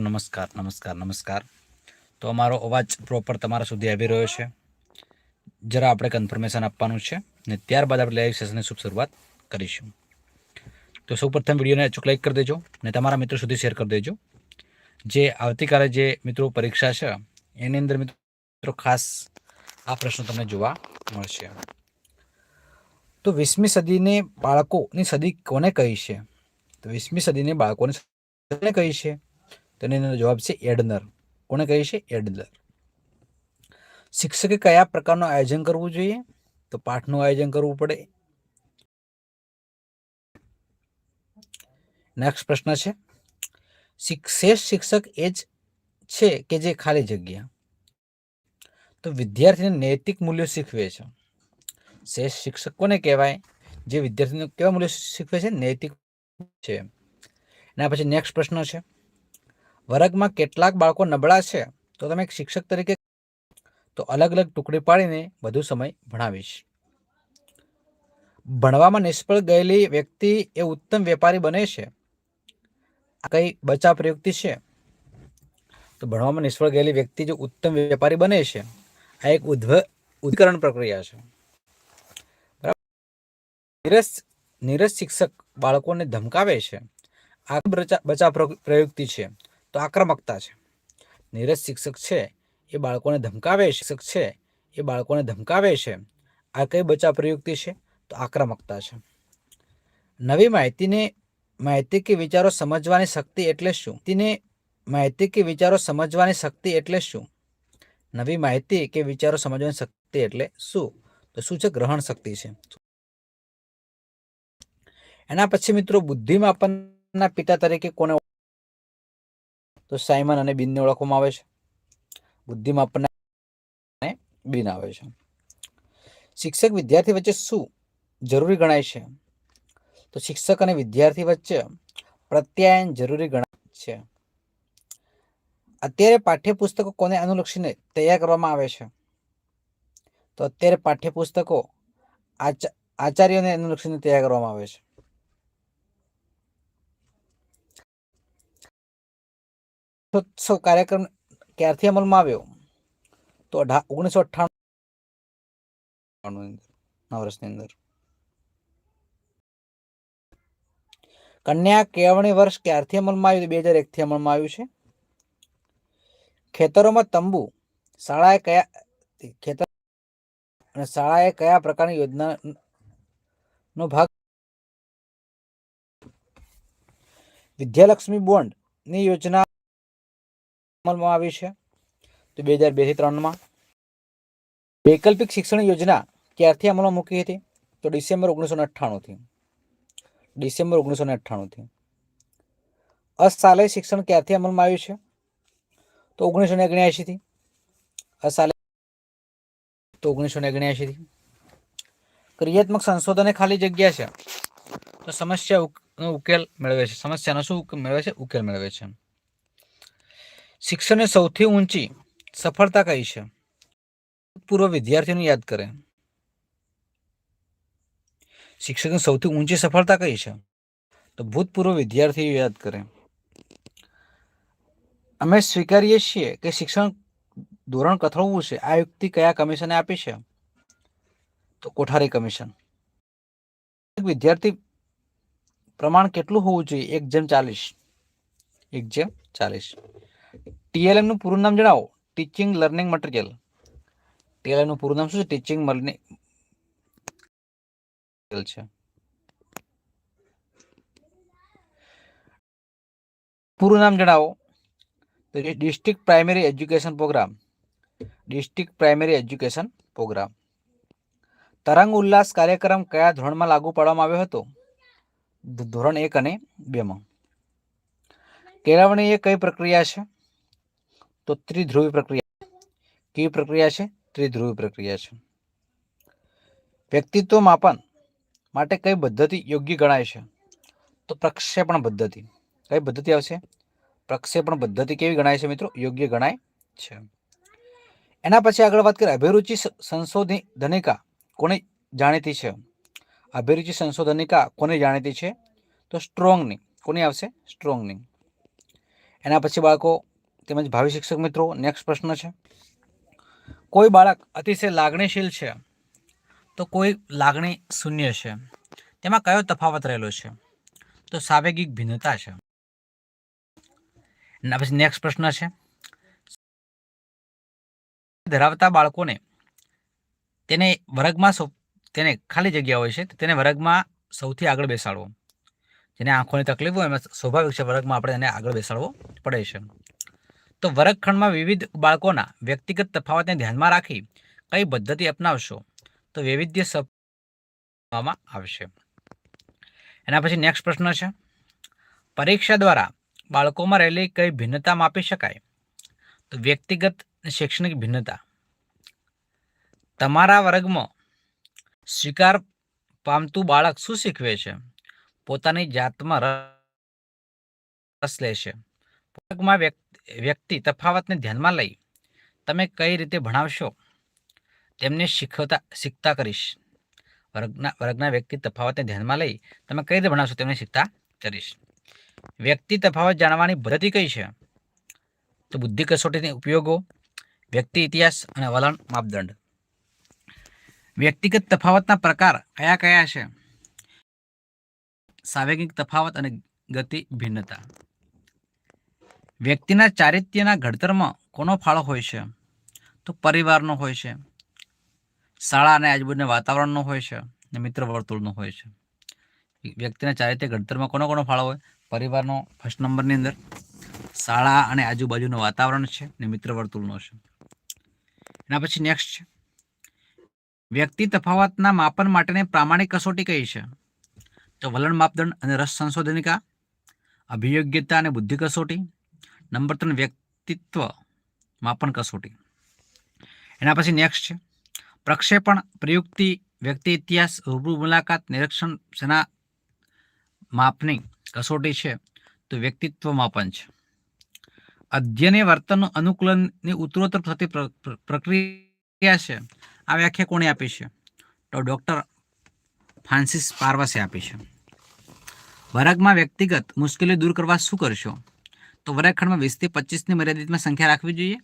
નમસ્કાર નમસ્કાર નમસ્કાર. તો અમારો અવાજ પ્રોપર તમારા સુધી આવી રહ્યો છે. જરા આપણે કન્ફર્મેશન આપવાનું છે ને ત્યારબાદ આપણે લાઈવ સેશનની શુભ શરૂઆત કરીશું. તો સૌપ્રથમ વિડીયોને અચૂક લાઈક કરી દેજો ને તમારા મિત્રો સુધી શેર કરી દેજો. જે આવતીકાલે જે મિત્રો પરીક્ષા છે, એની અંદર મિત્રો ખાસ આ પ્રશ્નો તમને જોવા મળશે. તો વીસમી સદીને બાળકોની સદી કોને કહી છે? તો વીસમી સદીને બાળકોની કહી છે? તેનો એનો જવાબ છે એડનર. કોને કહે છે? એડનર. શિક્ષકે કયા પ્રકારનું આયોજન કરવું જોઈએ? તો પાઠનું આયોજન કરવું પડે. નેક્સ્ટ પ્રશ્ન છે. શ્રેષ્ઠ શિક્ષક એ જ છે કે જે ખાલી જગ્યા? તો વિદ્યાર્થીને નૈતિક મૂલ્યો શીખવે છે. શ્રેષ્ઠ શિક્ષક કોને કહેવાય? જે વિદ્યાર્થીને કેવા મૂલ્યો શીખવે છે? નૈતિક છે. એના પછી નેક્સ્ટ પ્રશ્ન છે. વર્ગમાં કેટલાક બાળકો નબળા છે, તો તમે એક શિક્ષક તરીકે તો અલગ અલગ ટુકડી પાડીને વધુ સમય ભણાવીશ. ભણવામાં નિષ્ફળ ગયેલી વ્યક્તિ એ ઉત્તમ વેપારી બને છે. આ કઈ બચાવ પ્રયુક્તિ છે? તો ભણવામાં નિષ્ફળ ગયેલી વ્યક્તિ જો ઉત્તમ વેપારી બને છે, આ એક ઉદ્વ ઉદકરણ પ્રક્રિયા છે. બરાબર. નીરસ શિક્ષક બાળકોને ધમકાવે છે. આ બચા- બચાવ પ્રયુક્તિ છે. તો આક્રમકતા છે. નીરજ શિક્ષક છે, એ બાળકોને ધમકાવે શિક્ષક છે, એ બાળકોને ધમકાવે છે. આ કઈ બચાવ પ્રયુક્તિ છે? તો આક્રમકતા છે. નવી માહિતીને, માહિતી કે વિચારો સમજવાની શક્તિ એટલે શું? તેને માહિતી કે વિચારો સમજવાની શક્તિ એટલે શું? નવી માહિતી કે વિચારો સમજવાની શક્તિ એટલે શું? તો શું છે? ગ્રહણ શક્તિ છે. એના પછી મિત્રો બુદ્ધિમાપનના પિતા તરીકે કોને તો સાયમન અને બિનને ઓળખવામાં આવે છે. બુદ્ધિમાપન અને બિન આવે છે. શિક્ષક વિદ્યાર્થી વચ્ચે શું જરૂરી ગણાય છે? તો શિક્ષક અને વિદ્યાર્થી વચ્ચે પ્રત્યાયન જરૂરી ગણાય છે. અત્યારે પાઠ્યપુસ્તકો કોને અનુલક્ષીને તૈયાર કરવામાં આવે છે? તો અત્યારે પાઠ્યપુસ્તકો આચા, આચાર્યોને અનુલક્ષીને તૈયાર કરવામાં આવે છે. ઉત્સવ કાર્યક્રમ ક્યારથી અમલમાં આવ્યો? તો અઢા ઓગણીસો અઠ્ઠાણું વર્ષની અંદર. કન્યા કેળવણી વર્ષ ક્યારથી અમલમાં આવ્યું? બે હજાર એકથી અમલમાં આવ્યું છે. ખેતરોમાં તંબુ, શાળાએ કયા ખેતર અને શાળાએ કયા પ્રકારની યોજના નો ભાગ વિદ્યાલક્ષ્મી બોન્ડની યોજના અમલમાં આવી છે. તો બે હજાર બેથી ત્રણમાં વૈકલ્પિક શિક્ષણ યોજના ક્યારથી અમલમાં મૂકી હતી? તો ડિસેમ્બર ઓગણીસો ને અઠ્ઠાણુંથી. ડિસેમ્બર ઓગણીસો ને અઠ્ઠાણુંથી. અશાલેય શિક્ષણ ક્યારથી અમલમાં આવ્યું છે? તો ઓગણીસો ને ઓગણ્યાએંશીથી અશાલેય તો ઓગણીસો ને ઓગણ્યાએંશીથી ક્રિયાત્મક સંશોધન ખાલી જગ્યા છે. તો સમસ્યા ઉકેલ મેળવે છે. સમસ્યાનો શું મેળવે છે? ઉકેલ મેળવે છે. શિક્ષણની સૌથી ઊંચી સફળતા કઈ છે? પૂર્વ વિદ્યાર્થીઓને યાદ કરે. શિક્ષકની સૌથી ઊંચી સફળતા કઈ છે? તો ભૂતપૂર્વ વિદ્યાર્થીઓ યાદ કરે. અમે સ્વીકારીએ છીએ કે શિક્ષણ ધોરણ કથળવું છે. આ યુક્તિ કયા કમિશને આપી છે? તો કોઠારી કમિશન. વિદ્યાર્થી પ્રમાણ કેટલું હોવું જોઈએ? એક જેમ ચાલીસ. એક જેમ ચાલીસ. ટીએલએમનું પૂરું નામ જણાવો. ટીચિંગ લર્નિંગ મટીરિયલ ટીએલએમનું પૂરું નામ શું છે? ટીચિંગ લર્નિંગ છે. પૂરું નામ જણાવો. તો district primary education programme district primary education programme તરંગ ઉલ્લાસ કાર્યક્રમ કયા ધોરણમાં લાગુ પાડવામાં આવ્યો હતો? ધોરણ એક અને બેમાં. કેળવણી એ કઈ પ્રક્રિયા છે? તો ત્રિધ્રુવી પ્રક્રિયા કેવી પ્રક્રિયા છે? ત્રિધ્રુવી પ્રક્રિયા છે. વ્યક્તિત્વ માપન માટે કઈ પદ્ધતિ યોગ્ય ગણાય છે? તો પ્રક્ષેપણ પદ્ધતિ. કઈ પદ્ધતિ આવશે? પ્રક્ષેપણ પદ્ધતિ કેવી ગણાય છે મિત્રો? યોગ્ય ગણાય છે. એના પછી આગળ વાત કરીએ. અભિરુચિ સંશોધની સંશોધનિકા કોને જાણીતી છે? અભિરુચિ સંશોધનિકા કોને જાણીતી છે? તો સ્ટ્રોંગની. કોની આવશે? સ્ટ્રોંગની. એના પછી બાળકો તેમજ ભાવિ શિક્ષક મિત્રો નેક્સ્ટ પ્રશ્ન છે. કોઈ બાળક અતિશય લાગણીશીલ છે, તો કોઈ લાગણી શૂન્ય છે. તેમાં કયો તફાવત રહેલો છે? તો સાવેગિક ભિન્નતા છે. પછી નેક્સ્ટ પ્રશ્ન છે. ધરાવતા બાળકોને તેને વર્ગમાં તેને ખાલી જગ્યા હોય છે તેને વર્ગમાં સૌથી આગળ બેસાડવો. જેને આંખોની તકલીફ હોય એમાં સ્વાભાવિક છે, વર્ગમાં આપણે એને આગળ બેસાડવો પડે છે. તો વર્ગખંડમાં વિવિધ બાળકોના વ્યક્તિગત તફાવતને ધ્યાનમાં રાખી કઈ પદ્ધતિ અપનાવશો? તો વૈવિધ્ય સપવામાં આવશે. એના પછી નેક્સ્ટ પ્રશ્ન છે. પરીક્ષા દ્વારા બાળકોમાં રહેલી કઈ ભિન્નતા માપી શકાય? તો વ્યક્તિગત શૈક્ષણિક ભિન્નતા. તમારા વર્ગમાં સ્વીકાર પામતું બાળક શું શીખવે છે? પોતાની જાતમાં રસ લે છે. વર્ગમાં વ્યક્તિ તફાવતને ધ્યાનમાં લઈ તમે કઈ રીતે ભણાવશો, તેમને શીખવતા, શીખતા કરીશ. વર્ગના વર્ગના વ્યક્તિ તફાવતને ધ્યાનમાં લઈ તમે કઈ રીતે ભણાવશો તેમને શીખતા કરીશ. વ્યક્તિ તફાવત જાણવાની પદ્ધતિ કઈ છે? તો બુદ્ધિ કસોટીના ઉપયોગો, વ્યક્તિ ઇતિહાસ અને વલણ માપદંડ. વ્યક્તિગત તફાવતના પ્રકાર કયા કયા છે? સાવેગિક તફાવત અને ગતિ ભિન્નતા. વ્યક્તિના ચારિત્ર્યના ઘડતરમાં કોનો ફાળો હોય છે? તો પરિવારનો હોય છે. શાળા અને આજુબાજુના વાતાવરણનો હોય છે અને મિત્ર વર્તુળનો હોય છે. વ્યક્તિના ચારિત્ર્ય ઘડતરમાં કોનો કોનો ફાળો હોય? પરિવારનો ફર્સ્ટ નંબરની અંદર. શાળા અને આજુબાજુનું વાતાવરણ છે ને મિત્ર વર્તુળનો છે. એના પછી નેક્સ્ટ છે. વ્યક્તિ તફાવતના માપન માટેની પ્રામાણિક કસોટી કઈ છે? તો વલણ માપદંડ અને રસ સંશોધનિકા, અભિયોગ્યતા અને બુદ્ધિ કસોટી નંબર ત્રણ, વ્યક્તિત્વ માપન કસોટી. એના પછી નેક્સ્ટ છે. પ્રક્ષેપણ, પ્રયુક્તિ, વ્યક્તિ ઇતિહાસ, રૂબરૂ મુલાકાત, નિરીક્ષણ, સેના માપની કસોટી છે. તો વ્યક્તિત્વ માપન છે. અધ્યયને વર્તન અનુકૂલનની ઉત્તરોત્તર થતી પ્રક્રિયા છે. આ વ્યાખ્યા કોણે આપી છે? તો ડૉક્ટર ફ્રાન્સિસ પાર્વસે આપી છે. વર્ગમાં વ્યક્તિગત મુશ્કેલી દૂર કરવા શું કરશો? તો વર્ગખંડમાં વીસથી પચીસની મર્યાદિતમાં સંખ્યા રાખવી જોઈએ.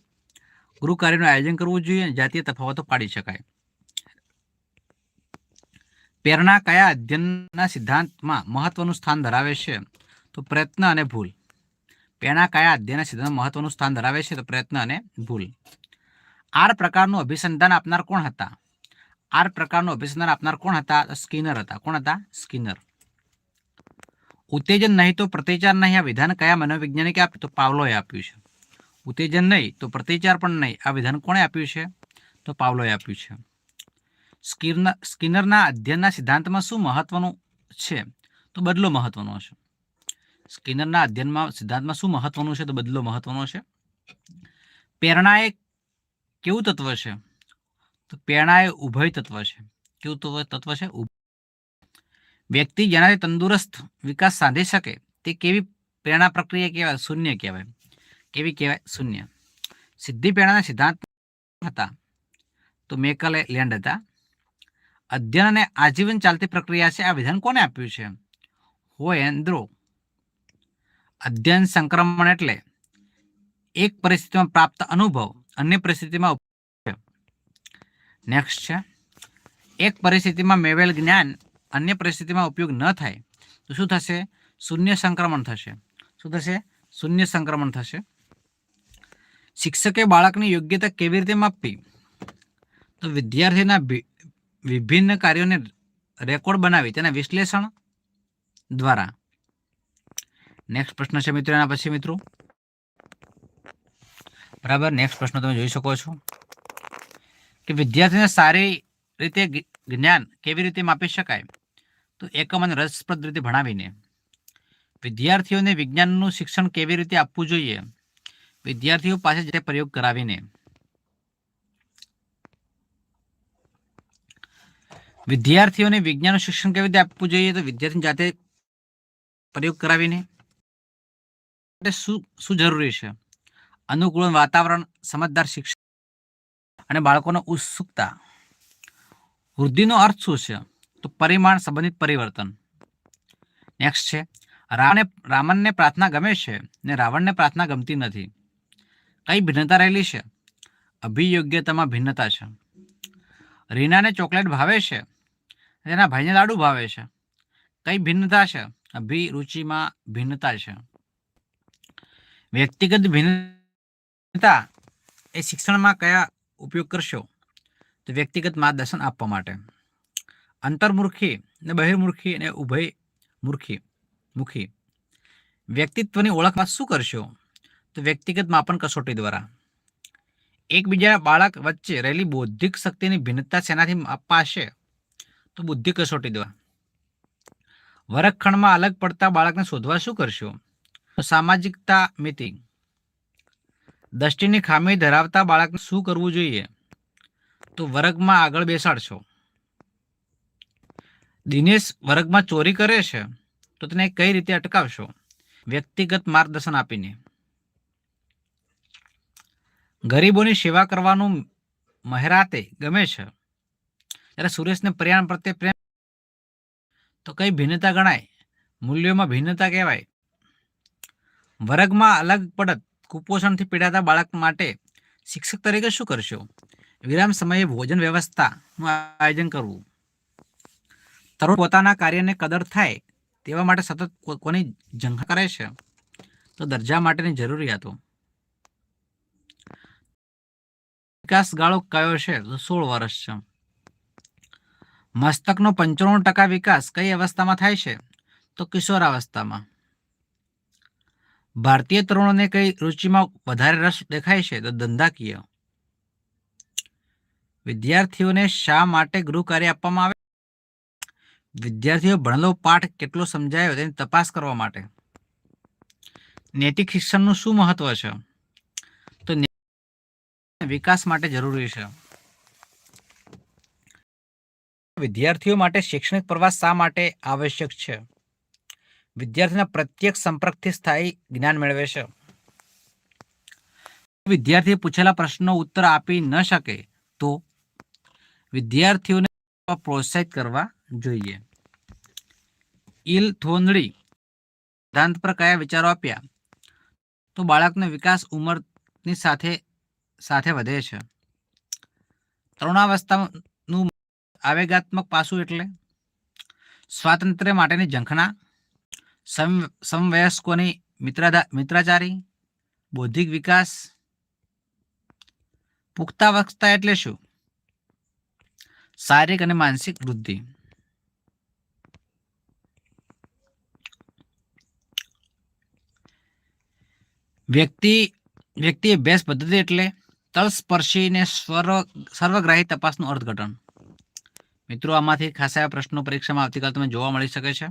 ગૃહ કાર્યનું આયોજન કરવું જોઈએ જાતીય તફાવતો પાડી શકાય. પ્રેરણા કયા અધ્યયનના સિદ્ધાંતમાં મહત્વનું સ્થાન ધરાવે છે? તો પ્રયત્ન અને ભૂલ. પ્રેરણા કયા અધ્યયનના સિદ્ધાંતમાં મહત્વનું સ્થાન ધરાવે છે? તો પ્રયત્ન અને ભૂલ. આર પ્રકારનું અભિસંધાન આપનાર કોણ હતા? આર પ્રકારનું અભિસંધાન આપનાર કોણ હતા? સ્કિનર હતા. કોણ હતા? સ્કિનર. ઉત્તેજન નહીં તો પ્રતિચાર નહીં. આ વિધાન કયા મનોવૈજ્ઞાનિકે આપ્યું? તો પાવલોએ આપ્યું છે. ઉત્તેજન નહીં તો પ્રતિચાર પણ નહીં. આ વિધાન કોણે આપ્યું છે? તો પાવલોએ આપ્યું છે. સ્કિનર સ્કિનરના અધ્યયનના સિદ્ધાંતમાં શું મહત્વનું છે? તો બદલો મહત્વનો છે. સ્કિનરના અધ્યયનમાં, સિદ્ધાંતમાં શું મહત્વનું છે? તો બદલો મહત્વનો છે. પ્રેરણા એ કેવું તત્વ છે? તો પ્રેરણા એ ઉભય તત્વ છે. કેવું તત્વ તત્વ છે? વ્યક્તિ જેનાથી તંદુરસ્ત વિકાસ સાધી શકે, તે કેવી પ્રેરણા પ્રક્રિયા કહેવાય? શૂન્ય કહેવાય. કેવી કહેવાય? શૂન્ય. સિદ્ધિ પ્રેરણાના સિદ્ધાંત હતા. તો મેકલે લેન્ડ હતા. અધ્યયન અને આજીવન ચાલતી પ્રક્રિયા છે. આ વિધાન કોને આપ્યું છે? હોય એન્દ્રો અધ્યયન સંક્રમણ એટલે એક પરિસ્થિતિમાં પ્રાપ્ત અનુભવ, અન્ય પરિસ્થિતિમાં નેક્સ્ટ છે. એક પરિસ્થિતિમાં મેળવેલ જ્ઞાન અન્ય પરિસ્થિતિમાં ઉપયોગ ન થાય, તો શું થશે? શૂન્ય સંક્રમણ થશે. શું થશે? શૂન્ય સંક્રમણ થશે. શિક્ષકે બાળકની યોગ્યતા કેવી રીતે માપવી? તો વિદ્યાર્થીના વિભિન્ન કાર્યોને રેકોર્ડ બનાવી તેના વિશ્લેષણ દ્વારા. નેક્સ્ટ પ્રશ્ન છે મિત્રો, એના પછી મિત્રો. બરાબર? નેક્સ્ટ પ્રશ્ન તમે જોઈ શકો છો. કે વિદ્યાર્થીને સારી રીતે જ્ઞાન કેવી રીતે માપી શકાય? તો એકમ અને રસપ્રદ રીતે ભણાવીને વિદ્યાર્થીઓને વિજ્ઞાનનું શિક્ષણ કેવી રીતે આપવું જોઈએ? વિદ્યાર્થીઓ પાસે જે પ્રયોગ કરાવીને વિદ્યાર્થીઓને વિજ્ઞાન શિક્ષણ કેવી રીતે આપવું જોઈએ તો વિદ્યાર્થી જાતે પ્રયોગ કરાવીને શું શું જરૂરી છે? અનુકૂળ વાતાવરણ, સમજદાર શિક્ષણ અને બાળકોનો ઉત્સુકતા. વૃદ્ધિનો અર્થ શું છે? તો પરિમાણ સંબંધિત પરિવર્તન. નેક્સ્ટ છે રાવણે રામનને પ્રાર્થના ગમે છે ને રાવણને પ્રાર્થના ગમતી નથી. કઈ ભિન્નતા રહેલી છે? અભિયોગ્યતામાં ભિન્નતા છે. રીનાને ચોકલેટ ભાવે છે તેના ભાઈને લાડુ ભાવે છે. કઈ ભિન્નતા છે? અભિરુચિમાં ભિન્નતા છે. વ્યક્તિગત ભિન્નતા એ શિક્ષણમાં કયા ઉપયોગ કરશો? તો વ્યક્તિગત માર્ગદર્શન આપવા માટે. અંતર્મુખી ને બહિર્મુખી અને ઉભય મૂર્ખી મુખી. વ્યક્તિત્વની ઓળખમાં શું કરશો? તો વ્યક્તિગત માપન કસોટી દ્વારા. એકબીજા બાળક વચ્ચે રહેલી બૌદ્ધિક શક્તિની ભિન્નતા શેનાથી માપાશે તો બુદ્ધિ કસોટી દ્વારા. વર્ગખંડમાં અલગ પડતા બાળકને શોધવા શું કરશો? સામાજિકતા મિતિ દ્રષ્ટિની ખામી ધરાવતા બાળકને શું કરવું જોઈએ? તો વર્ગમાં આગળ બેસાડશો. દિનેશ વર્ગમાં ચોરી કરે છે, તો તેને કઈ રીતે અટકાવશો? વ્યક્તિગત માર્ગદર્શન આપીને. ગરીબોની સેવા કરવાનું મહેરાતે ગમે છે. ત્યારે સુરેશને પર્યાવરણ પ્રત્યે પ્રેમ તો કઈ ભિન્નતા ગણાય? મૂલ્યોમાં ભિન્નતા કહેવાય. વર્ગમાં અલગ પડત કુપોષણથી પીડાતા બાળક માટે શિક્ષક તરીકે શું કરશો? વિરામ સમયે ભોજન વ્યવસ્થાનું આયોજન કરવું. તરુણ પોતાના કાર્યને કદર થાય તેવા માટે સતત કોની ઝંખા કરે છે? તો દરજા માટેની જરૂરિયાતો. વિકાસ ગાળો કયો છે? તો સોળ વર્ષ છે. મસ્તકનો પંચાણું ટકા વિકાસ કઈ અવસ્થામાં થાય છે? તો કિશોરાવસ્થામાં ભારતીય તરુણોને કઈ રુચિમાં વધારે રસ દેખાય છે? તો ધંધાકીય વિદ્યાર્થીઓને શા માટે ગૃહ કાર્ય આપવામાં આવે વિદ્યાર્થીઓ ભણેલો પાઠ કેટલો સમજાયો તેની તપાસ કરવા માટે. નૈતિક શિક્ષણનું શું મહત્વ છે? તો વિકાસ માટે જરૂરી છે. વિદ્યાર્થીઓ માટે શૈક્ષણિક પ્રવાસ શા માટે આવશ્યક છે? વિદ્યાર્થીના પ્રત્યેક સંપર્કથી સ્થાયી જ્ઞાન મેળવે છે. વિદ્યાર્થી પૂછેલા પ્રશ્નો ઉત્તર આપી ન શકે તો વિદ્યાર્થીઓને પ્રોત્સાહિત કરવા જોઈએ. ઇલ થોનડી સિદ્ધાંત પર કયા વિચારો આપ્યા? તો બાળકનો વિકાસ ઉંમરની સાથે સાથે વધે છે. તરુણાવસ્થાનું આવેગાત્મક પાસું એટલે સ્વાતંત્ર્ય માટેની ઝંખના, સમ, સમવયસ્કોની મિત્રાધા, મિત્રાચારી, બૌદ્ધિક વિકાસ, પુખ્તાવસ્થા એટલે શું? શારીરિક અને માનસિક વૃદ્ધિ. વ્યક્તિ વ્યક્તિ અભ્યાસ પદ્ધતિ એટલે તલસ્પર્શીને સ્વર્વ સર્વગ્રાહી તપાસનું અર્થઘટન. મિત્રો, આમાંથી ખાસા એવા પ્રશ્નો પરીક્ષામાં આવતીકાલ તમે જોવા મળી શકે છે.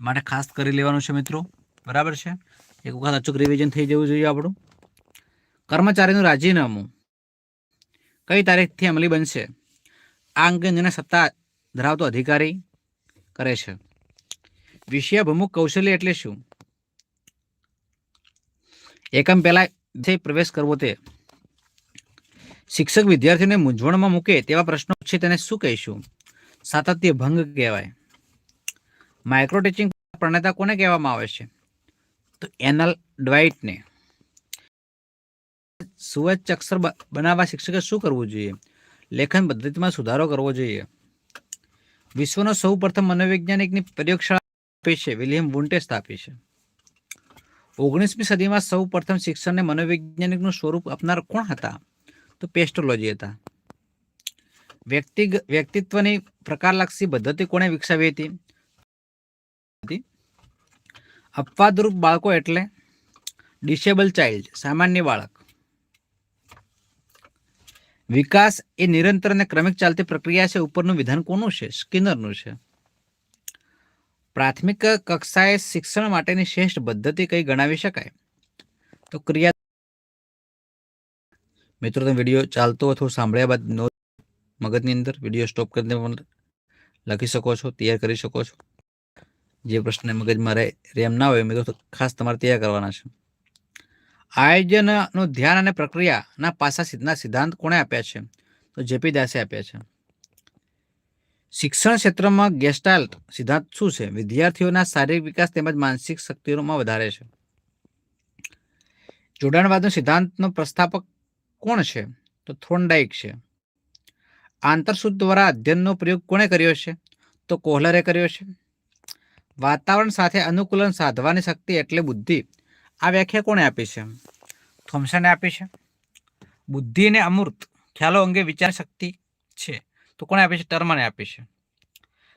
માટે ખાસ કરી લેવાનું છે મિત્રો. બરાબર છે? એક વખત અચૂક રિવિઝન થઈ જવું જોઈએ આપણું. કર્મચારીનું રાજીનામું કઈ તારીખથી અમલી બનશે? આ અંગે જેને સત્તા ધરાવતો અધિકારી કરે છે. વિષયાભિમુખ કૌશલ્ય એટલે શું? એકમ પહેલા પ્રવેશ કરવો તે. શિક્ષક વિદ્યાર્થીઓને મૂંઝવણમાં મૂકે તેવા પ્રશ્નો છે તેને શું કહીશું? સાતત્ય ભંગ કહેવાય. માઇક્રો ટીચિંગ પ્રણેતા કોને કહેવામાં આવે છે? તો એનલ ડ્વાઇટને. સુવચ્ચ અક્ષર બનાવવા શિક્ષકે શું કરવું જોઈએ? લેખન પદ્ધતિમાં સુધારો કરવો જોઈએ. વિશ્વનો સૌ પ્રથમ મનોવૈજ્ઞાનિકની પ્રયોગશાળા આપી છે, વિલિયમ વુન્ટે સ્થાપી છે. ઓગણીસમી સદીમાં સૌ પ્રથમ શિક્ષણને મનોવૈજ્ઞાનિકનું સ્વરૂપ આપનાર કોણ હતા? તો પેસ્ટોલોજી હતા. વ્યક્તિગ, વ્યક્તિત્વની પ્રકારલક્ષી પદ્ધતિ કોણે વિકસાવી હતી? અપવાદરૂપ બાળકો એટલે ડિસેબલ ચાઇલ્ડ, સામાન્ય બાળક. વિકાસ એ નિરંતર અને ક્રમિક ચાલતી પ્રક્રિયા છે. ઉપરનું વિધાન કોનું છે? સ્કિનરનું છે. પ્રાથમિક કક્ષાએ શિક્ષણ માટેની શ્રેષ્ઠ પદ્ધતિ કઈ ગણાવી શકાય? તો ક્રિયા મિત્રો, તમે વીડિયો ચાલતો અથવા સાંભળ્યા બાદ નો મગજની અંદર વીડિયો સ્ટોપ કરીને પણ લખી શકો છો, તૈયાર કરી શકો છો. જે પ્રશ્ન મગજમાં રેમ ના હોય, મિત્રો ખાસ તમારે તૈયાર કરવાના છે. આયોજનનું ધ્યાન અને પ્રક્રિયાના પાસા સિદ્ધના સિદ્ધાંત કોણે આપ્યા છે? તો જેપી દાસે આપ્યા છે. શિક્ષણ ક્ષેત્રમાં ગેસ્ટાલ્ટ સિદ્ધાંત શું છે? વિદ્યાર્થીઓના શારીરિક વિકાસ તેમજ માનસિક શક્તિઓમાં વધારે છે. જોડાણવાદનો સિદ્ધાંતનો પ્રસ્થાપક કોણ છે? તો થોન્ડાઇક છે. આંતરસૂદ દ્વારા અધ્યયનનો પ્રયોગ કોણે કર્યો છે? તો કોહલરે કર્યો છે. વાતાવરણ સાથે અનુકૂલન સાધવાની શક્તિ એટલે બુદ્ધિ. આ વ્યાખ્યા કોણે આપી છે? થોમ્સને આપી છે. બુદ્ધિ અને અમૂર્ત ખ્યાલો અંગે વિચાર શક્તિ છે. તો કોણે આપી છે? ટર્મને આપી છે.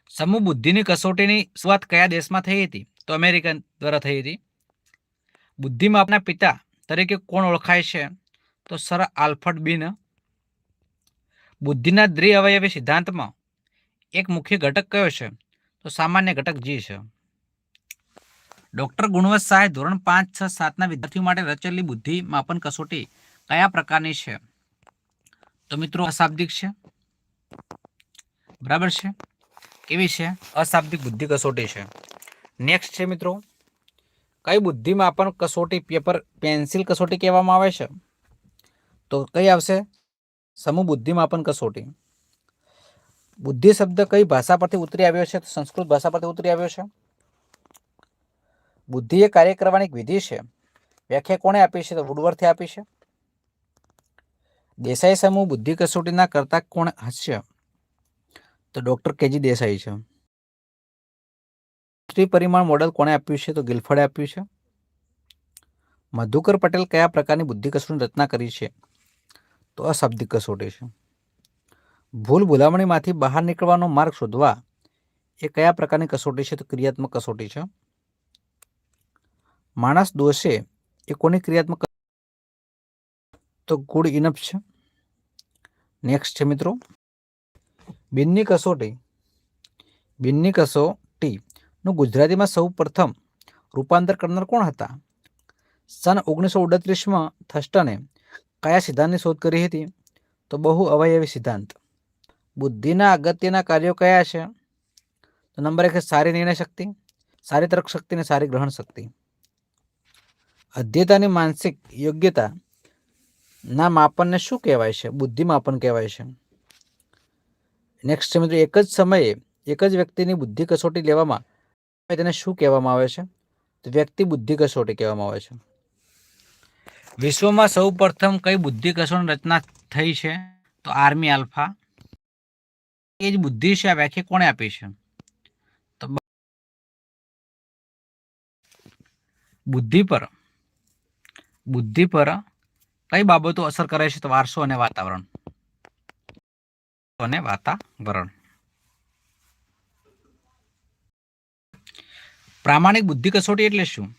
સમૂહ બુદ્ધિની કસોટીની શરૂઆત કયા દેશમાં થઈ હતી? તો અમેરિકન દ્વારા થઈ હતી. બુદ્ધિમાપના પિતા તરીકે કોણ ઓળખાય છે? તો સર આલ્ફર્ડ બિન. બુદ્ધિના દ્વિઅવયવી સિદ્ધાંતમાં એક મુખ્ય ઘટક કયો છે? તો સામાન્ય ઘટક જી છે. ડોક્ટર ગુણવત શાહે ધોરણ પાંચ, છ સાતના વિદ્યાર્થીઓ માટે રચેલી બુદ્ધિ માપન કસોટી કયા પ્રકારની છે? તો મિત્રો અશાબ્દિક છે. બરાબર છે? કેવી છે? અશાબ્દિક બુદ્ધિ કસોટી છે. નેક્સ્ટ છે મિત્રો. કઈ બુદ્ધિમાં પણ કસોટી પેપર, પેન્સિલ કસોટી કહેવામાં આવે છે? તો કઈ આવશે? સમૂહ બુદ્ધિમાપન કસોટી. બુદ્ધિ શબ્દ કઈ ભાષા પરથી ઉતરી આવ્યો છે? તો સંસ્કૃત ભાષા પરથી ઉતરી આવ્યો છે. બુદ્ધિ એ કાર્ય કરવાની એક વિધિ છે. વ્યાખ્યા કોણે આપી છે? તો વુડવર્થે આપી છે. દેસાઈ સમૂહ બુદ્ધિ કસોટીના કરતા કોણ હશે તો ડૉક્ટર કેજી દેસાઈ છે. ત્રિપરિમાણ મોડેલ કોણે આપ્યું છે? તો ગિલફળે આપ્યું છે. મધુકર પટેલ કયા પ્રકારની બુદ્ધિ કસોટીની રચના કરી છે? તો અશાબ્દિક કસોટી છે. ભૂલ ભૂલામણીમાંથી બહાર નીકળવાનો માર્ગ શોધવા એ કયા પ્રકારની કસોટી છે? તો ક્રિયાત્મક કસોટી છે. માણસ દોષે એ કોની ક્રિયાત્મક તો ગુડ ઇનફ છે. નેક્સ્ટ છે મિત્રો. બિનની કસોટી બિનની કસોટી નું ગુજરાતીમાં સૌ પ્રથમ રૂપાંતર કરનાર કોણ હતા? સન ઓગણીસો ઓડત્રીસમાં થસ્ટને કયા સિદ્ધાંતની શોધ કરી હતી? તો બહુ અવયવી સિદ્ધાંત. બુદ્ધિના અગત્યના કાર્યો કયા છે? તો નંબર એક છે સારી નિર્ણય શક્તિ, સારી તર્ક શક્તિ અને સારી ગ્રહણ શક્તિ. અધ્યતાની માનસિક યોગ્યતા ના માપનને શું કહેવાય છે? બુદ્ધિ માપન કહેવાય છે. નેક્સ્ટ મિત્રો, એક જ સમયે એક જ વ્યક્તિની બુદ્ધિ કસોટી લેવામાં તેને શું કહેવામાં આવે છે? તો વ્યક્તિ બુદ્ધિ કસોટી કહેવામાં આવે છે. વિશ્વમાં સૌ પ્રથમ કઈ બુદ્ધિ કસોટીની રચના થઈ છે? તો આર્મી આલ્ફા. એ જ બુદ્ધિ છે, આ વ્યાખ્યા કોણે આપી છે? તો બુદ્ધિ પર. બુદ્ધિ પર કઈ બાબતો અસર કરે છે તો વારસો અને વાતાવરણ? અને વાતાવરણ. પ્રામાણિક બુદ્ધિ કસોટી એટલે શું?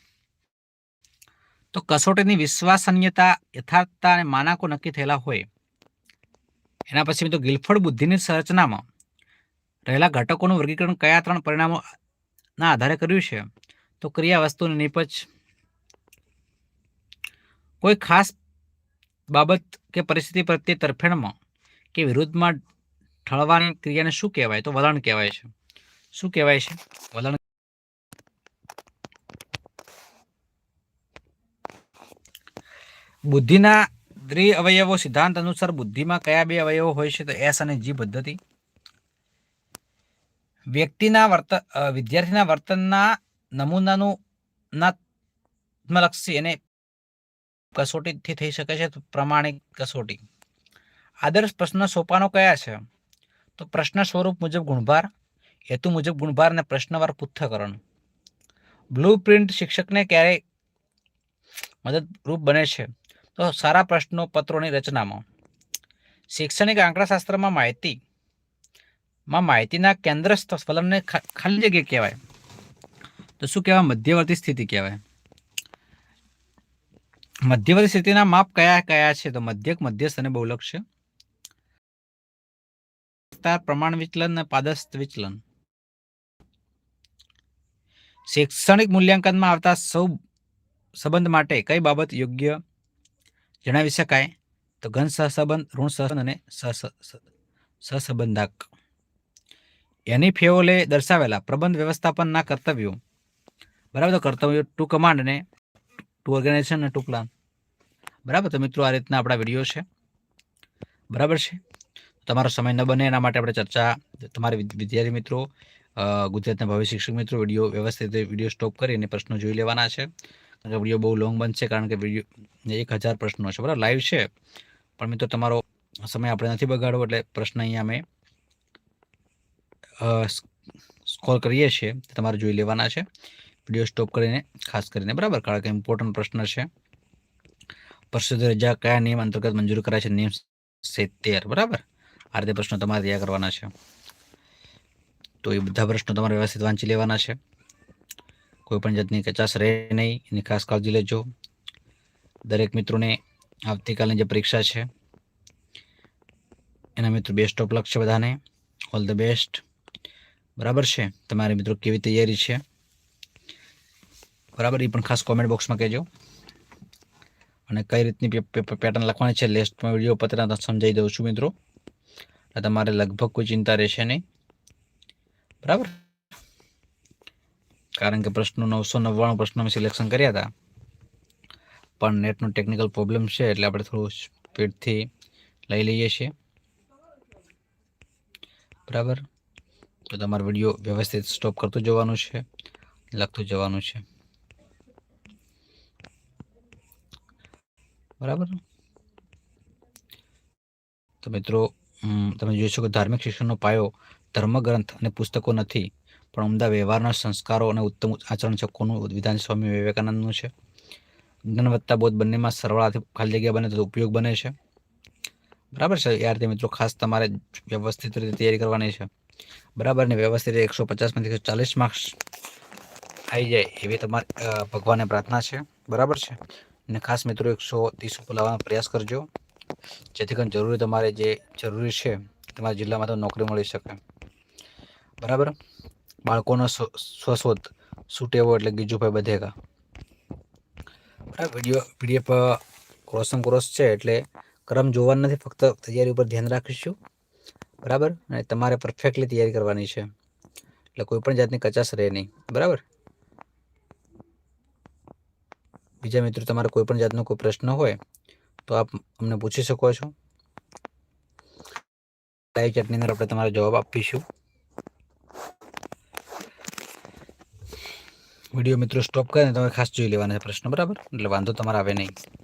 તો કસોટીની વિશ્વસનીયતા, યથાર્થતા અને માનાકો નક્કી થયેલા હોય. એના પછી તો ગિલફળ બુદ્ધિની સંરચનામાં રહેલા ઘટકોનું વર્ગીકરણ કયા ત્રણ પરિણામોના આધારે કર્યું છે? તો ક્રિયા વસ્તુની નિપજ. કોઈ ખાસ બાબત કે પરિસ્થિતિ પ્રત્યે તરફેણમાં કે વિરુદ્ધમાં ઠળવાની ક્રિયાને શું કહેવાય? તો વલણ કહેવાય છે. શું કહેવાય છે? વલણ બુદ્ધિના દ્વિ અવયવો સિદ્ધાંત અનુસાર બુદ્ધિમાં કયા બે અવયવો હોય છે? તો એસ અને જી પદ્ધતિ. વ્યક્તિના વર્તન વિદ્યાર્થીના વર્તનના નમૂનાનું નાત્મલક્ષી અને કસોટીથી થઈ શકે છે પ્રમાણિક કસોટી. આદર્શ પ્રશ્ન સોપાનો કયા છે? તો પ્રશ્ન સ્વરૂપ મુજબ ગુણભાર, હેતુ મુજબ ગુણભાર અને પ્રશ્નવાર પૃથ્થકરણ. બ્લુ પ્રિન્ટ શિક્ષકને ક્યારે મદદરૂપ બને છે. તો સારા પ્રશ્નો પત્રોની રચનામાં. શૈક્ષણિક આંકડાશાસ્ત્રમાં માહિતી, માં માહિતીના કેન્દ્રસ્થ સ્વલનને ખાલી જગ્યા કહેવાય. તો શું કહેવાય? મધ્યવર્તી સ્થિતિ કહેવાય. મધ્યવર્તી સ્થિતિના માપ કયા કયા છે? તો મધ્યક, મધ્યસ્થ અને બહુલક છે. પ્રમાણ વિચલન અને પાદસ્થ વિચલન. શૈક્ષણિક મૂલ્યાંકનમાં આવતા સૌ સંબંધ માટે કઈ બાબત યોગ્ય? જણાવી શકાય? તો ઘન સહસંબંધ, ઋણ સહસંબંધ અને સહ- સહ- સહસંબંધક. એની ફેઓલે દર્શાવેલા પ્રબંધ વ્યવસ્થાપનના કર્તવ્યો. બરાબર? તો કર્તવ્યો ટુ કમાન્ડ અને ટુ ઓર્ગેનાઇઝેશન અને ટુ પ્લાન. બરાબર? તો મિત્રો, આ રીતના આપણા વીડિયો છે. બરાબર છે? તમારો સમય ન બને એના માટે આપણે ચર્ચા તમારે વિદ- વિદ્યાર્થી મિત્રો ગુજરાતના ભાવિ શિક્ષક મિત્રો, વીડિયો વ્યવસ્થિત વીડિયો સ્ટોપ કરીને પ્રશ્નો જોઈ લેવાના છે. કારણ કે વીડિયો બહુ લોંગ બનશે, કારણ કે વીડિયો એક હજાર પ્રશ્નો છે. બરાબર? લાઈવ છે. પણ મિત્રો, તમારો સમય આપણે નથી બગાડવો એટલે પ્રશ્ન અહીંયા અમે સ્કોર કરીએ છીએ. તમારે જોઈ લેવાના છે. વીડિયો સ્ટોપ કરીને, ખાસ કરીને, બરાબર? કારણ કે ઇમ્પોર્ટન્ટ પ્રશ્ન છે. પરસોદ રજા કયા નિયમ અંતર્ગત મંજૂર કરાય છે? નિયમ સિત્તેર, બરાબર? આ રીતે પ્રશ્નો તમારે તૈયાર કરવાના છે. તો એ બધા પ્રશ્નો તમારે વ્યવસ્થિત વાંચી લેવાના છે. કોઈ પણ જાતની કચાશ રહે નહીં. એની ખાસ કાળજી લેજો. દરેક મિત્રોને આવતીકાલની જે પરીક્ષા છે, એના મિત્રો બેસ્ટ ઓફ લક છે બધાને. ઓલ ધ બેસ્ટ બરાબર છે? તમારી મિત્રો કેવી તૈયારી છે? બરાબર? એ પણ ખાસ કોમેન્ટ બોક્સમાં કહેજો. અને કઈ રીતની પેટર્ન લખવાની છે લિસ્ટમાં વીડિયો પત્ર સમજાવી દઉં છું મિત્રો. તમારે લગભગ કોઈ ચિંતા રહેશે નહીં. બરાબર? કારણ કે પ્રશ્નો નવસો નવ્વાણું પ્રશ્નો અમે સિલેક્શન કર્યા હતા. પણ નેટનો ટેકનિકલ પ્રોબ્લેમ છે એટલે આપણે થોડું સ્પીડથી લઈ લઈએ છીએ. બરાબર? તો તમારે વીડિયો વ્યવસ્થિત સ્ટોપ કરતું જવાનું છે, લખતું જવાનું છે. બરાબર? તો મિત્રો તમે જોઈ શકો ધાર્મિક શિક્ષણનો પાયો ધર્મગ્રંથ અને પુસ્તકો નથી, પણ ઉમદા વ્યવહારના સંસ્કારો અને ઉત્તમ આચરણ છે. કોનું વિધાન સ્વામી વિવેકાનંદનું છે? જ્ઞાન વત્તા બોધ બંનેમાં સરળાથી ખાલી જગ્યા બને તો ઉપયોગ બને છે? બરાબર છે? યાર તે મિત્રો ખાસ તમારે વ્યવસ્થિત રીતે તૈયારી કરવાની છે. બરાબર ને? વ્યવસ્થિત રીતે એકસો પચાસમાંથી એકસો ચાલીસ માર્ક્સ આવી જાય એવી તમારી ભગવાનને પ્રાર્થના છે. બરાબર છે? અને ખાસ મિત્રો એકસો ત્રીસ ઉપર પ્રયાસ કરજો. જેથી કરીને જરૂરી તમારે જે જરૂરી છે, તમારા જિલ્લામાં તો નોકરી મળી શકે. બરાબર? બાળકોનો સ્વ- સ્વશોધ સુટેવો એટલે ગીજુભાઈ બધેગા. બરાબર? વીડિયો પીડીએફ ક્રોસમ ક્રોસ છે એટલે ક્રમ જોવાનું નથી, ફક્ત તૈયારી ઉપર ધ્યાન રાખીશું. બરાબર? અને તમારે પરફેક્ટલી તૈયારી કરવાની છે. એટલે કોઈ પણ જાતની કચાશ રહે નહીં. બરાબર? બીજા મિત્રો તમારે કોઈ પણ જાતનો કોઈ પ્રશ્ન હોય, તો આપ અમને પૂછી શકો છો. લાઈવ ચેટની અંદર આપણે તમારો જવાબ આપીશું. વીડિયો મિત્રો સ્ટોપ કરીને તમે ખાસ જોઈ લેવાના છે પ્રશ્ન, બરાબર? એટલે વાંધો તમારે આવે નહીં.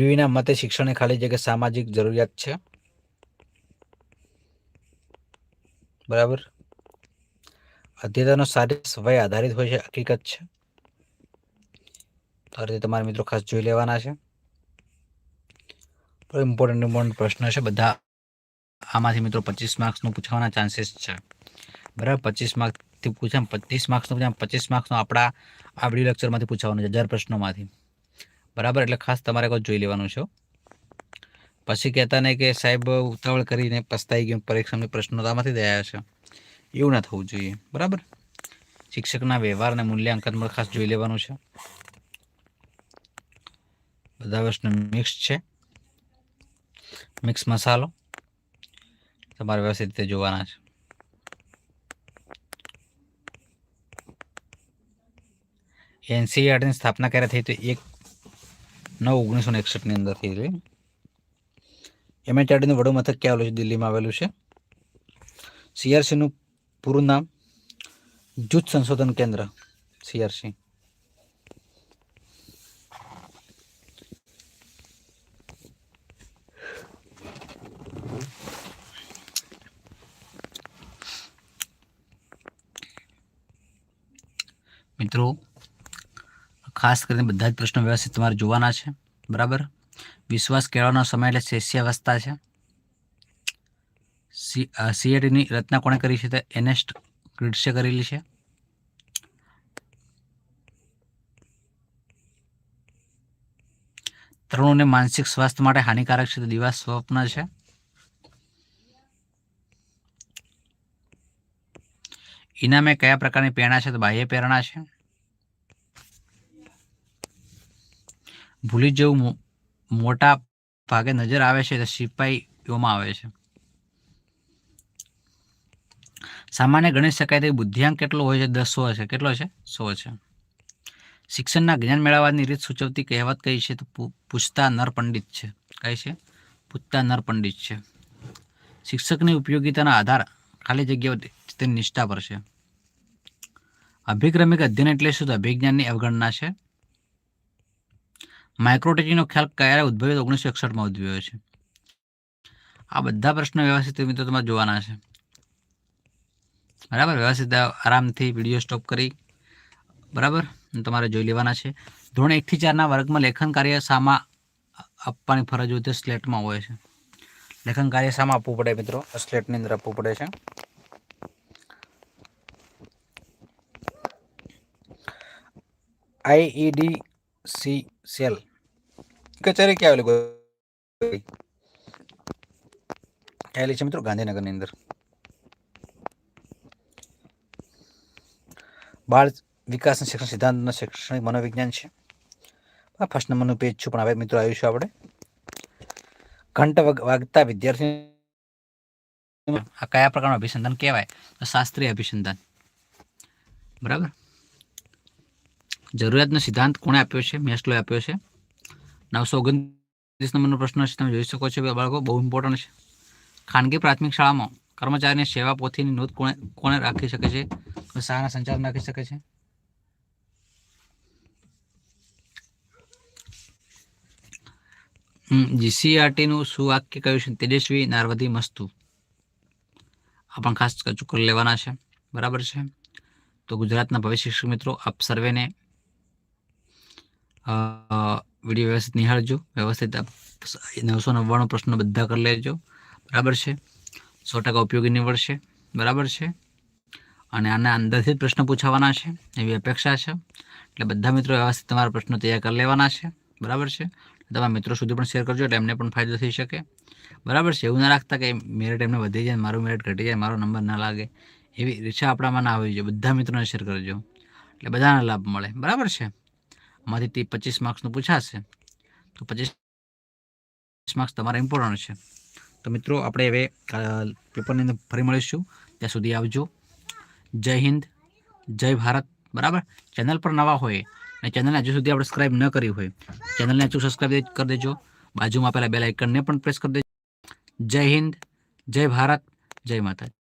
ડ્યુઈના મતે શિક્ષણની ખાલી જગ્યા સામાજિક જરૂરિયાત છે? બરાબર. અધ્યતાનો શારીરિક સવાય આધારિત હોય છે, હકીકત છે. આ રીતે તમારા મિત્રો ખાસ જોઈ લેવાના છે. ઇમ્પોર્ટન્ટ ઇમ્પોર્ટન્ટ પ્રશ્ન છે, બધા આમાંથી મિત્રો પચીસ માર્ક્સનું પૂછવાના ચાન્સીસ છે. બરાબર, પચીસ માર્કથી પૂછ્યા પચીસ માર્ક્સનું પૂછાય પચીસ માર્ક્સનો આપણા આ વીડિયો લેક્ચરમાંથી પૂછવાનું છે, હજાર પ્રશ્નોમાંથી. બરાબર? એટલે ખાસ તમારે કોઈ જોઈ લેવાનું છે પછી કહેતા નહીં કે સાહેબ, ઉતાવળ કરીને પસ્તાઈ ગયું, પરીક્ષાની પ્રશ્નો આમાંથી દયા છે. એવું ના થવું જોઈએ, બરાબર? શિક્ષકના વ્યવહાર અને મૂલ્યાંકન પણ ખાસ જોઈ લેવાનું છે. બધા વસ્તુ મિક્સ છે. મિક્સ મસાલો તમારે વ્યવસ્થિત રીતે જોવાના છે. એનસીઆરટીની સ્થાપના ક્યારે થઈ તો એક નવ ઓગણીસો ને એકસઠની અંદર થયેલી. એમએચઆરડીનું વડું મથક ક્યાં આવેલું છે? દિલ્હીમાં આવેલું છે. સીઆરસીનું પૂરું નામ જૂથ સંશોધન કેન્દ્ર સીઆરસી મિત્રો ખાસ કરીને બધા જ પ્રશ્નો વ્યવસ્થિત તમારે જોવાના છે. બરાબર? વિશ્વાસ કેળવવાનો સમય એટલે શિષ્યાવસ્થા છે. સીએટીની રચના કોણે કરી છે તે એનેસ્ટ ગ્રિડ્સે કરેલી છે. તરુણોને માનસિક સ્વાસ્થ્ય માટે હાનિકારક છે તો દિવા સ્વપ્ન છે. ઇનામે કયા પ્રકારની પ્રેરણા છે તો બાહ્ય પ્રેરણા છે. ભૂલી જવું મોટા ભાગે નજર આવે છે તો સિપાહીઓમાં આવે છે. સામાન્ય ગણી શકાય તેવી બુદ્ધિઆંક કેટલો હોય છે? દસ સો છે કેટલો છે? સો છે. શિક્ષણના જ્ઞાન મેળવવાની રીત સૂચવતી કહેવત કઈ છે? તો પૂછતા નર પંડિત છે. કઈ છે? પૂછતા નર પંડિત છે. શિક્ષકની ઉપયોગિતાના આધાર ખાલી જગ્યાઓ તેની નિષ્ઠા પર છે. અભિક્રમિક અધ્યયન એટલે શું? અભિજ્ઞાનની અવગણના છે. માઇક્રોટેચીનો ખ્યાલ ક્યારે ઉદ્ભવ્યો ઓગણીસો એકસઠમાં ઉદ્ભવ્યો છે. આ બધા પ્રશ્નો વ્યવસ્થિત મિત્રો, તમારે જોવાના છે. બરાબર? વ્યવસ્થિત આરામથી વીડિયો સ્ટોપ કરી. બરાબર? તમારે જોઈ લેવાના છે. ધોરણ એકથી ચારના વર્ગમાં લેખન કાર્ય શામાં આપવાની ફરજ હોય તે સ્લેટમાં હોય છે. લેખન કાર્ય શામાં આપવું પડે મિત્રો. સ્લેટની અંદર આપવું પડે છે. IED C cell. કચેરી ક્યાં આવેલી આવેલી છે મિત્રો? ગાંધીનગરની અંદર. બાળ વિકાસ અને શિક્ષણ સિદ્ધાંતના શૈક્ષણિક મનોવિજ્ઞાન છે. આ ફર્સ્ટ નંબરનું પેજ છું, પણ હવે મિત્રો આવીશું આપણે. ઘંટ વાગતા વિદ્યાર્થી આ કયા પ્રકારનું અભિસંધાન કહેવાય? તો શાસ્ત્રીય અભિસંધાન. બરાબર? જરૂરિયાતનો સિદ્ધાંત કોણે આપ્યો છે? મેસ્લોએ આપ્યો છે. નવસો ઓગણત્રીસ નંબરનો પ્રશ્ન છે, તમે જોઈ શકો છો બાળકો, બહુ ઇમ્પોર્ટન્ટ છે. ખાનગી પ્રાથમિક શાળામાં કર્મચારીને સેવા પોથીની નોંધ કોણે કોણે રાખી શકે છે? શાળાના સંચાલન રાખી શકે છે? જીસીઆરટીનું શું વાક્ય કયું છે? તેજસ્વી, નારવધી, મસ્તુ. આ પણ ખાસ કચું લેવાના છે. બરાબર છે? તો ગુજરાતના ભવિષ્ય શિક્ષક મિત્રો, આપ સર્વેને વીડિયો વ્યવસ્થિત નિહાળજો. વ્યવસ્થિત નવસો નવ્વાણું પ્રશ્નો બધા કરી લેજો. બરાબર છે? સો ટકા ઉપયોગી નીવડશે. બરાબર છે? અને આના અંદરથી જ પ્રશ્ન પૂછાવાના છે. એવી અપેક્ષા છે. એટલે બધા મિત્રો વ્યવસ્થિત તમારા પ્રશ્નો તૈયાર કરી લેવાના છે. બરાબર છે? તમારા મિત્રો સુધી પણ શેર કરજો એટલે એમને પણ ફાયદો થઈ શકે. બરાબર છે? એવું ના રાખતા કે મેરિટ એમને વધી જાય મારું મેરિટ ઘટી જાય, મારો નંબર ના લાગે. એવી ઈચ્છા આપણામાં ના હોવી જોઈએ બધા મિત્રોને શેર કરજો. એટલે બધાને લાભ મળે. બરાબર છે? આમાંથી તે પચીસ માર્ક્સનું પૂછાશે. તો પચીસ માર્ક્સ તમારા ઇમ્પોર્ટન્ટ છે. તો મિત્રો, આપણે હવે પેપરની અંદર ફરી મળીશું. ત્યાં સુધી આવજો. જય હિન્દ, જય ભારત, બરાબર? ચેનલ પર નવા હોય અને ચેનલને હજુ સુધી આપણે સબસ્ક્રાઈબ ન કરી હોય, ચેનલને હજુ સબસ્ક્રાઈબ કરી દેજો. બાજુમાં પહેલાં બેલ આઇકનને પણ પ્રેસ કરી દેજો. જય હિન્દ, જય ભારત, જય માતા